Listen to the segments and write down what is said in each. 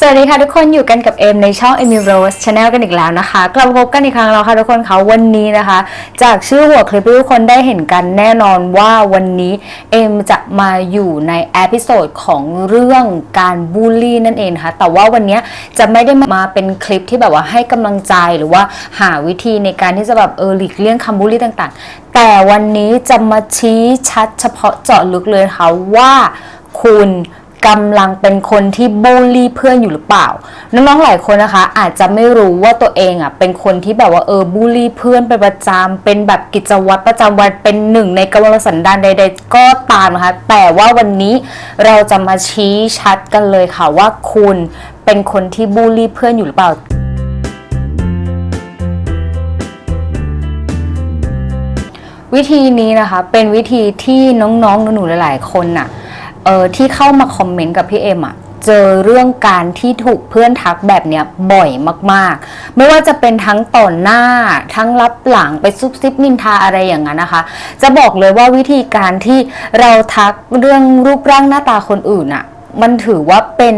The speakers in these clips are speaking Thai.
สวัสดีค่ะทุกคนอยู่กันกับเอมในช่อง Amy Rose Channel กันอีกแล้วนะคะ กลับมาพบกันอีกครั้งแล้วค่ะทุกคนคะวันนี้นะคะ จากชื่อหัวคลิปที่ทุกคนได้เห็นกันแน่นอนว่าวันนี้เอมจะมาอยู่ในเอพิโซดของเรื่องการบูลลี่นั่นเองนะคะแต่ว่าวันนี้จะไม่ได้มาเป็นคลิปที่แบบว่าให้กำลังใจหรือว่าหาวิธีในการที่จะแบบเออหลีกเลี่ยงคำบูลลี่ต่างๆ แต่วันนี้จะมาชี้ชัดเฉพาะเจาะลึกเลยค่ะว่าคุณ กำลังเป็นคนที่บูลลี่เพื่อนอยู่หรือเปล่า น้องๆหลายคนนะคะ อาจจะไม่รู้ว่าตัวเองอะเป็นคนที่แบบว่าเออบูลลี่เพื่อนเป็นประจำเป็นแบบกิจวัตรประจำวันเป็นหนึ่งในกำลังสันดานใด ๆ ก็ตามนะคะ แต่ว่าวันนี้เราจะมาชี้ชัดกันเลยค่ะว่าคุณเป็นคนที่บูลลี่เพื่อนอยู่หรือเปล่าวิธีนี้นะคะเป็นวิธีที่น้องๆหนูๆหลายๆคนน่ะ เออที่เข้ามาคอมเมนต์กับพี่เอ็มอะเจอเรื่องการที่ถูกเพื่อนทักแบบเนี้ยบ่อยมากๆ ไม่ว่าจะเป็นทั้งต่อหน้า ทั้งรับหลังไปซุบซิบนินทาอะไรอย่างนั้นนะคะ จะบอกเลยว่าวิธีการที่เราทักเรื่องรูปร่างหน้าตาคนอื่นอะ มันถือว่าเป็น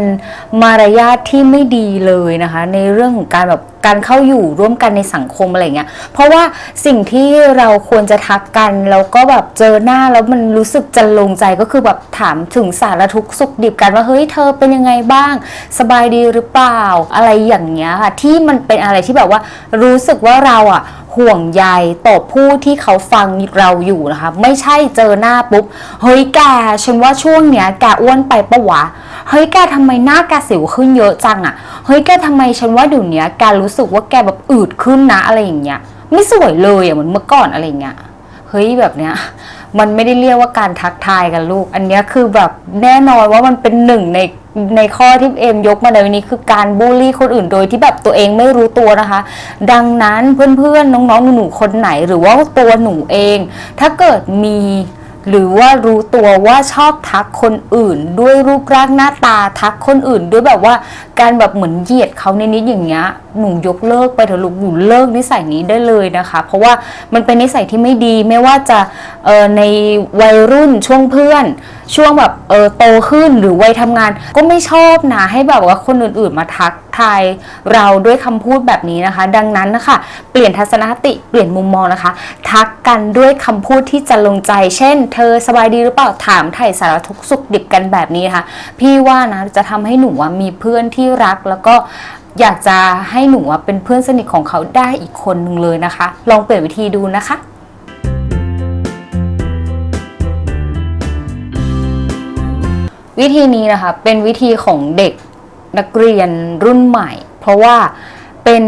มารยาทที่ไม่ดีเลยนะคะ ในเรื่องของการแบบการเข้าอยู่ร่วมกันในสังคมอะไรเงี้ย เพราะว่าสิ่งที่เราควรจะทักกันแล้วก็แบบเจอหน้าแล้วมันรู้สึกจะลงใจก็คือแบบถามถึงสารทุกสุขดิบกันว่าเฮ้ยเธอเป็นยังไงบ้าง สบายดีหรือเปล่าอะไรอย่างเงี้ยค่ะที่มันเป็นอะไรที่แบบว่ารู้สึกว่าเราอะ ห่วงใยต่อผู้ที่เขาฟังเราอยู่นะคะ ไม่ใช่เจอหน้าปุ๊บ เฮ้ยแกฉันว่าช่วงเนี้ยแกอ้วนไปปะวะ เฮ้ยแกทำไมหน้าแกสิวขึ้นเยอะจังอะเฮ้ยแกทำไมฉันว่าเดี๋ยวนี้แกรู้สึกว่าแกแบบอืดขึ้นนะอะไรอย่างเงี้ย ไม่สวยเลยอะเหมือนเมื่อก่อนอะไรอย่างเงี้ย เฮ้ยแบบเนี้ยมันไม่ได้เรียกว่าการทักทายกันลูก อันเนี้ยคือแบบแน่นอนว่ามันเป็นหนึ่งใน ในข้อที่เอ็มยกมาในวันนี้คือการบูลลี่คนอื่นโดยที่แบบตัวเองไม่รู้ตัวนะคะ ดังนั้นเพื่อนๆ น้องๆ หนูๆ คนไหนหรือว่าตัวหนูเอง ถ้าเกิดมี หรือว่ารู้ตัวว่าชอบทักคนอื่น ด้วยรูปร่างหน้าตาทักคนอื่น ด้วยแบบว่าการแบบเหมือนเหยียดเขาในนิดอย่างเงี้ยหนูยกเลิกไปเถอะลูกหนูเลิกนิสัยนี้ได้เลยนะคะ เพราะว่ามันเป็นนิสัยที่ไม่ดีไม่ว่าจะในวัยรุ่นช่วงเพื่อน ช่วงแบบโตขึ้นหรือวัยทำงาน ก็ไม่ชอบนะให้แบบว่าคนอื่นๆมาทักทายเราด้วยคำพูดแบบนี้นะคะ ดังนั้นนะคะเปลี่ยนทัศนคติเปลี่ยนมุมมองนะคะ ทักกันด้วยคำพูดที่จะลงใจ เช่น เธอสบายดีหรือเปล่าถามไถ่สารทุกสุขดิบกันแบบนี้นะคะพี่ว่านะจะทำให้หนูมีเพื่อนที่รักแล้วก็อยากจะให้หนูเป็นเพื่อนสนิทของเขาได้อีกคนหนึ่งเลยนะคะ ลองเปลี่ยนวิธีดูนะคะวิธีนี้นะคะเป็นวิธีของเด็ก นักเรียนรุ่นใหม่ เพราะว่าเป็น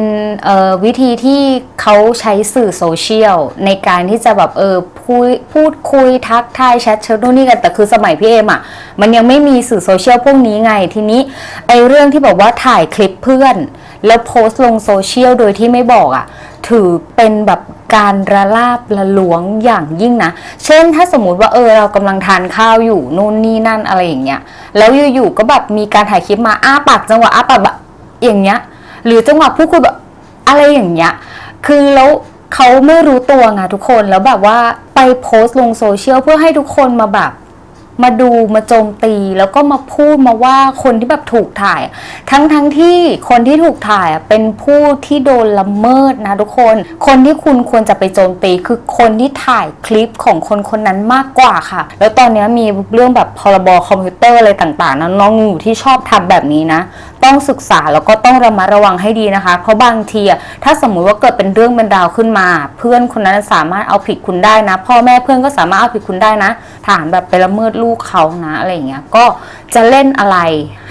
วิธีที่เขาใช้สื่อโซเชียลในการที่จะแบบเออพูดพูดคุยทักทายแชทเชิญนู่นนี่กัน แต่คือสมัยพี่เอมอะมันยังไม่มีสื่อโซเชียลพวกนี้ไงทีนี้ไอเรื่องที่บอกว่าถ่ายคลิปเพื่อน แล้วโพสต์ลงโซเชียลโดยที่ไม่บอกอะ ถือเป็นแบบการระลาบละหลวงอย่างยิ่งนะ เช่นถ้าสมมติว่าเออเรากำลังทานข้าวอยู่นู่นนี่นั่นอะไรอย่างเงี้ย แล้วอยู่ๆก็แบบมีการถ่ายคลิปมาอ้าปากจังหวะอ้าปากแบบอย่างเงี้ย หรือจังหวะพูดคุยแบบอะไรอย่างเงี้ย คือแล้วเขาไม่รู้ตัวไงทุกคนแล้วแบบว่าไปโพสต์ลงโซเชียลเพื่อให้ทุกคนมาแบบ มาดูมาโจมตีแล้วก็มาพูดมาว่าคนที่แบบถูกถ่าย ทั้งทั้งที่คนที่ถูกถ่ายเป็นผู้ที่โดนละเมิดนะทุกคน คนที่คุณควรจะไปโจมตีคือคนที่ถ่ายคลิปของคนคนนั้นมากกว่าค่ะ แล้วตอนนี้มีเรื่องแบบพรบอคอมพิวเตอร์อะไรต่างๆนะน้องหนูที่ชอบทำแบบนี้นะ ต้องศึกษาแล้วก็ต้องระมัดระวังให้ดีนะคะ เพราะบางทีอะถ้าสมมุติว่าเกิดเป็นเรื่องเป็นราวขึ้นมา เพื่อนคนนั้นสามารถเอาผิดคุณได้นะ พ่อแม่เพื่อนก็สามารถเอาผิดคุณได้นะ ฐานแบบไปละเมิดลูกเขานะอะไรอย่างเงี้ยก็จะเล่นอะไร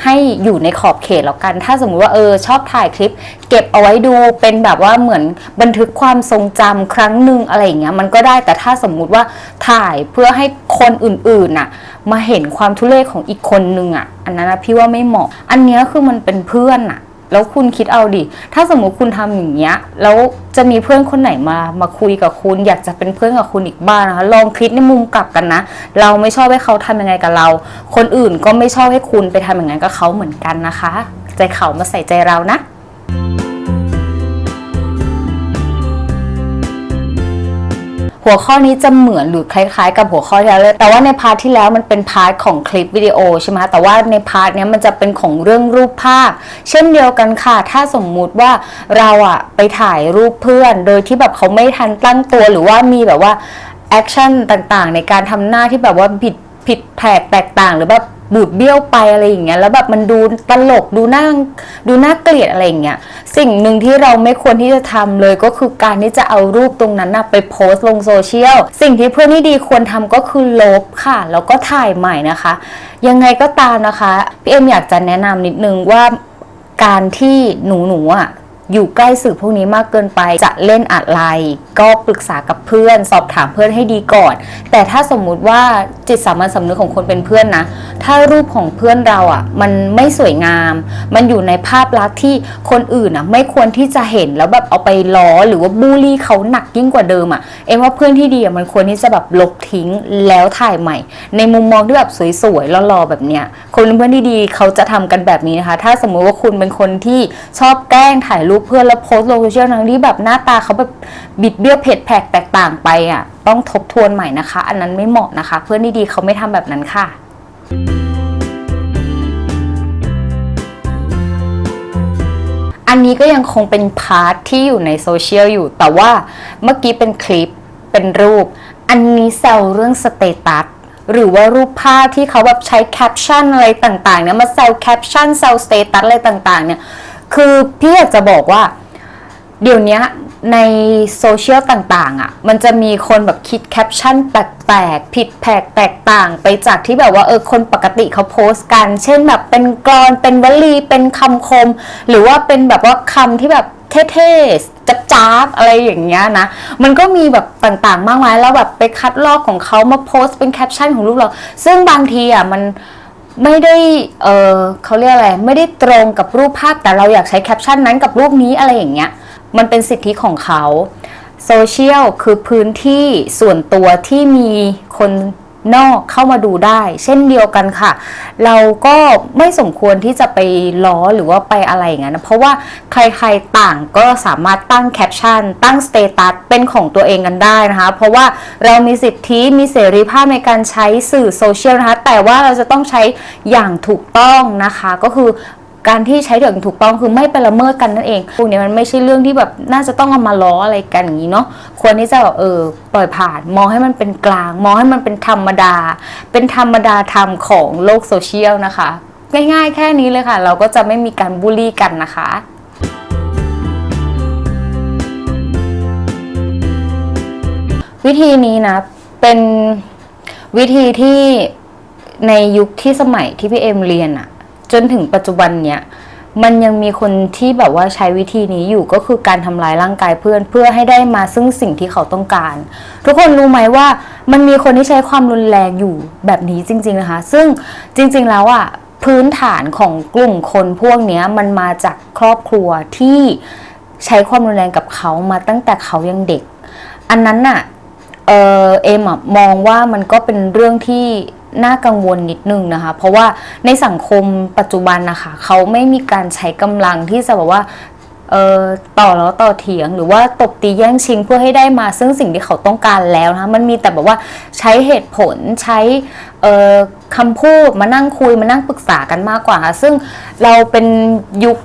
ให้อยู่ในขอบเขตแล้วกัน ถ้าสมมุติว่าเออชอบถ่ายคลิป เก็บเอาไว้ดูเป็นแบบว่าเหมือนบันทึกความทรงจำครั้งหนึ่งอะไรอย่างเงี้ยมันก็ได้แต่ถ้าสมมุติว่าถ่ายเพื่อให้คนอื่นๆน่ะมาเห็นความทุเรศของอีกคนนึงอะ อันนั้นนะพี่ว่าไม่เหมาะ อันเนี้ยคือมันเป็นเพื่อนอะแล้วคุณคิดเอาดิ ถ้าสมมุติคุณทำอย่างเงี้ย แล้วจะมีเพื่อนคนไหนมา มาคุยกับคุณ อยากจะเป็นเพื่อนกับคุณอีกบ้างนะคะ ลองคิดในมุมกลับกันนะ เราไม่ชอบให้เขาทำยังไงกับเรา คนอื่นก็ไม่ชอบให้คุณไปทำอย่างนั้นกับเขาเหมือนกันนะคะ ใจเขามาใส่ใจเรานะ หัวข้อนี้จะเหมือนหรือคล้ายๆ กับหัวข้อที่แล้วเลยแต่ว่าในพาร์ทที่แล้วมันเป็นพาร์ทของคลิปวิดีโอใช่ไหมแต่ว่าในพาร์ทเนี้ยมันจะเป็นของเรื่องรูปภาพ เช่นเดียวกันค่ะ ถ้าสมมุติว่าเราอะไปถ่ายรูปเพื่อน โดยที่แบบเขาไม่ทันตั้งตัวหรือว่ามีแบบว่าแอคชั่นต่างๆ ในการทำหน้าที่แบบว่าผิดผิดแผกแตกต่างหรือแบบ บูดเบี้ยวไปอะไรอย่างเงี้ยแล้วแบบมันดูตลกดูน่าดูน่าเกลียดอะไรอย่างเงี้ยสิ่งหนึ่งที่เราไม่ควรที่จะทำเลยก็คือการที่จะเอารูปตรงนั้นนะไปโพสต์ลงโซเชียลสิ่งที่เพื่อนที่ดีควรทำก็คือลบค่ะ แล้วก็ถ่ายใหม่นะคะ ยังไงก็ตามนะคะพี่เอ็มอยากจะแนะนำนิดนึงว่าการที่หนูหนูอะ อยู่ใกล้สื่อพวกนี้มากเกินไปจะเล่นอะไร ก็ปรึกษากับเพื่อน สอบถามเพื่อนให้ดีก่อน แต่ถ้าสมมุติว่าจิตสามัญสำนึกของคนเป็นเพื่อนนะ ถ้ารูปของเพื่อนเราอะมันไม่สวยงาม มันอยู่ในภาพลักษณ์ที่คนอื่นอะไม่ควรที่จะเห็นแล้วแบบเอาไปล้อหรือว่าบูลลี่เขาหนักยิ่งกว่าเดิมอะเอ็มว่าเพื่อนที่ดีอะมันควรที่จะแบบลบทิ้งแล้วถ่ายใหม่ ในมุมมองที่แบบสวยๆหล่อๆแบบเนี้ยคนเพื่อนที่ดีเขาจะทำกันแบบนี้นะคะ ถ้าสมมุติว่าคุณเป็นคนที่ชอบแกล้งถ่ายรูปเพื่อนแล้วโพสต์ลงโซเชียลทั้งที่แบบหน้าตาเขาแบบบิดเบี้ยวเผ็ดแผกแตกต่างไปอะต้องทบทวนใหม่นะคะ อันนั้นไม่เหมาะนะคะ เพื่อนที่ดีเขาไม่ทำแบบนั้นค่ะ อันนี้ก็ยังคงเป็นพาร์ทที่อยู่ในโซเชียลอยู่ แต่ว่าเมื่อกี้เป็นคลิปเป็นรูป อันนี้แซวเรื่องสเตตัสหรือว่ารูปภาพที่เขาแบบใช้แคปชั่นอะไรต่างๆเนี่ยมาแซวแคปชั่นแซวสเตตัสอะไรต่างๆเนี่ย คือพี่อยากจะบอกว่า เดี๋ยวนี้ในโซเชียลต่างๆอะ่ะ มันจะมีคนแบบคิดแคปชั่นแปลกๆ ผิดแผกแตกต่างไปจากที่แบบว่าเออคนปกติเขาโพสต์กัน เช่นแบบเป็นกรอน เป็นวลีเป็นคำคม หรือว่าเป็นแบบว่าคำที่แบบเท่ๆจับจ้าบอะไรอย่างเงี้ยนะ มันก็มีแบบต่างๆ มากมายแล้วแบบไปคัดลอกของเขามาโพสต์เป็นแคปชั่นของรูปเรา ซึ่งบางทีอะมัน ไม่ได้เออเขาเรียกอะไร ไม่ได้ตรงกับรูปภาพแต่เราอยากใช้แคปชั่นนั้นกับรูปนี้อะไรอย่างเงี้ย มันเป็นสิทธิของเขาโซเชียลคือพื้นที่ส่วนตัวที่มีคน นอกเข้ามาดูได้ เช่นเดียวกันค่ะ เราก็ไม่สมควรที่จะไปล้อหรือว่าไปอะไรอย่างนั้นนะเพราะว่าใครๆต่างก็สามารถตั้งแคปชั่นตั้งสเตตัสเป็นของตัวเองกันได้นะคะ เพราะว่าเรามีสิทธิมีเสรีภาพในการใช้สื่อโซเชียลนะคะ แต่ว่าเราจะต้องใช้อย่างถูกต้องนะคะ ก็คือ การที่ใช้อย่างถูกต้องคือไม่ไปละเมิดกันนั่นเองพวกนี้มันไม่ใช่เรื่องที่แบบน่าจะต้องเอามาล้ออะไรกันอย่างนี้เนาะควรที่จะแบบเออปล่อยผ่าน มองให้มันเป็นกลาง มองให้มันเป็นธรรมดา เป็นธรรมดาธรรมของโลกโซเชียลนะคะ ง่ายๆ แค่นี้เลยค่ะ เราก็จะไม่มีการบูลลี่กันนะคะวิธีนี้นะ เป็นวิธีที่ในยุคที่สมัยที่พี่เอ็มเรียนอะ จนถึงปัจจุบันเนี้ยมันยังมีคนที่แบบว่าใช้วิธีนี้อยู่ก็คือการทำร้ายร่างกายเพื่อนเพื่อให้ได้มาซึ่งสิ่งที่เขาต้องการ ทุกคนรู้ไหมว่ามันมีคนที่ใช้ความรุนแรงอยู่แบบนี้จริง ๆนะคะ ซึ่งจริง ๆแล้วอะพื้นฐานของกลุ่มคนพวกนี้มันมาจากครอบครัวที่ใช้ความรุนแรงกับเขามาตั้งแต่เขายังเด็ก อันนั้นน่ะเออเอมอมองว่ามันก็เป็นเรื่องที่ น่ากังวลนิดนึงนะคะ เพราะว่าในสังคมปัจจุบันนะคะเขาไม่มีการใช้กำลังที่จะแบบว่าเออต่อแล้วต่อเถียงหรือว่าตบตีแย่งชิงเพื่อให้ได้มาซึ่งสิ่งที่เขาต้องการแล้วนะคะมันมีแต่แบบว่าใช้เหตุผลใช้เอ่อคำพูดมานั่งคุยมานั่งปรึกษากันมากกว่าค่ะซึ่งเราเป็นยุค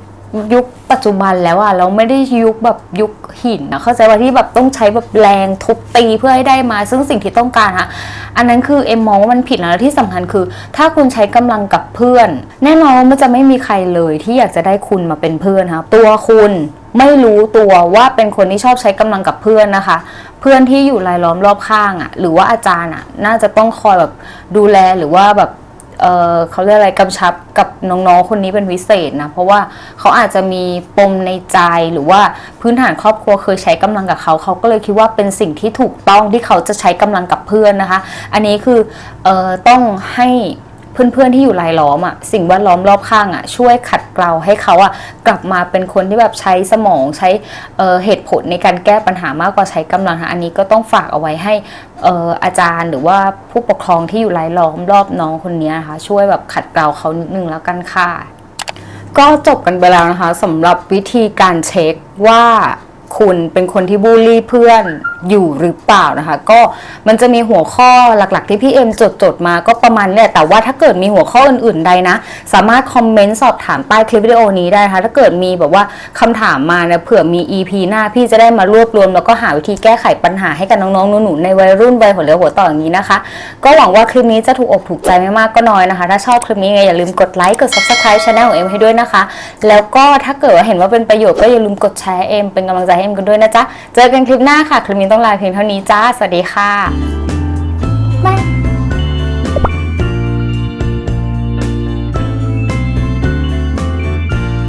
ยุคปัจจุบันแล้วอะเราไม่ได้ยุคแบบยุคหินนะเข้าใจว่าที่แบบต้องใช้แบบแรงทุบตีเพื่อให้ได้มา ซึ่งสิ่งที่ต้องการอะอันนั้นคือเอ็มมองว่ามันผิดแล้วและที่สำคัญคือ ถ้าคุณใช้กำลังกับเพื่อน แน่นอนว่ามันจะไม่มีใครเลยที่อยากจะได้คุณมาเป็นเพื่อนค่ะตัวคุณไม่รู้ตัวว่าเป็นคนที่ชอบใช้กำลังกับเพื่อนนะคะ เพื่อนที่อยู่รายล้อมรอบข้างอะหรือว่าอาจารย์อะน่าจะต้องคอยแบบดูแลหรือว่าแบบ เเขาเรียกอะไรกำชับกับน้องๆคนนี้เป็นพิเศษนะเพราะว่าเขาอาจจะมีปมในใจหรือว่าพื้นฐานครอบครัวเคยใช้กำลังกับเขาเขาก็เลยคิดว่าเป็นสิ่งที่ถูกต้องที่เขาจะใช้กำลังกับเพื่อนนะคะ อันนี้คือออต้องให้ เพื่อนๆที่อยู่รายล้อมอะสิ่งแวดล้อมรอบข้างอะช่วยขัดเกลาให้เขาอะกลับมาเป็นคนที่แบบใช้สมองใช้เเหตุผลในการแก้ปัญหามากกว่าใช้กำลังค่ะอันนี้ก็ต้องฝากเอาไว้ให้อออาจารย์หรือว่าผู้ปกครองที่อยู่รายล้อมรอบน้องคนนี้นะคะช่วยแบบขัดเกลาเขานิดนึงแล้วกันค่ะก็จบกันไปแล้วนะคะสำหรับวิธีการเช็คว่า คุณเป็นคนที่บูลลี่เพื่อนอยู่หรือเปล่านะคะ ก็มันจะมีหัวข้อหลักๆ ที่พี่เอ็มจดจดๆมาก็ประมาณเนี่ยแต่ว่าถ้าเกิดมีหัวข้ออื่นๆใดนะ สามารถคอมเมนต์สอบถามใต้คลิปวิดีโอนี้ได้นะคะถ้าเกิดมีแบบว่าคำถามมาเนี่ยเผื่อมี EP หน้าพี่จะได้มารวบรวม แล้วก็หาวิธีแก้ไขปัญหาให้กับน้องๆหนูๆในวัยรุ่นวัยหัวเรียวหัวต่ออย่างนี้นะคะ ก็หวังว่าคลิปนี้จะถูกอกถูกใจไม่มากก็น้อยนะคะ ถ้าชอบคลิปนี้ไงอย่าลืมกดไลค์กด subscribe channel ของเอ็มให้ด้วยนะคะ แล้วก็ถ้าเกิดว่าเห็นว่าเป็นประโยชน์ก็อย่าลืมกดแชร์เอ็มเป็นกำลังใจให้เอ็มกันด้วยนะจ๊ะ เจอกันคลิปหน้าค่ะ คลิปนี้ต้องลาเพียงเท่านี้จ้า สวัสดีค่ะ。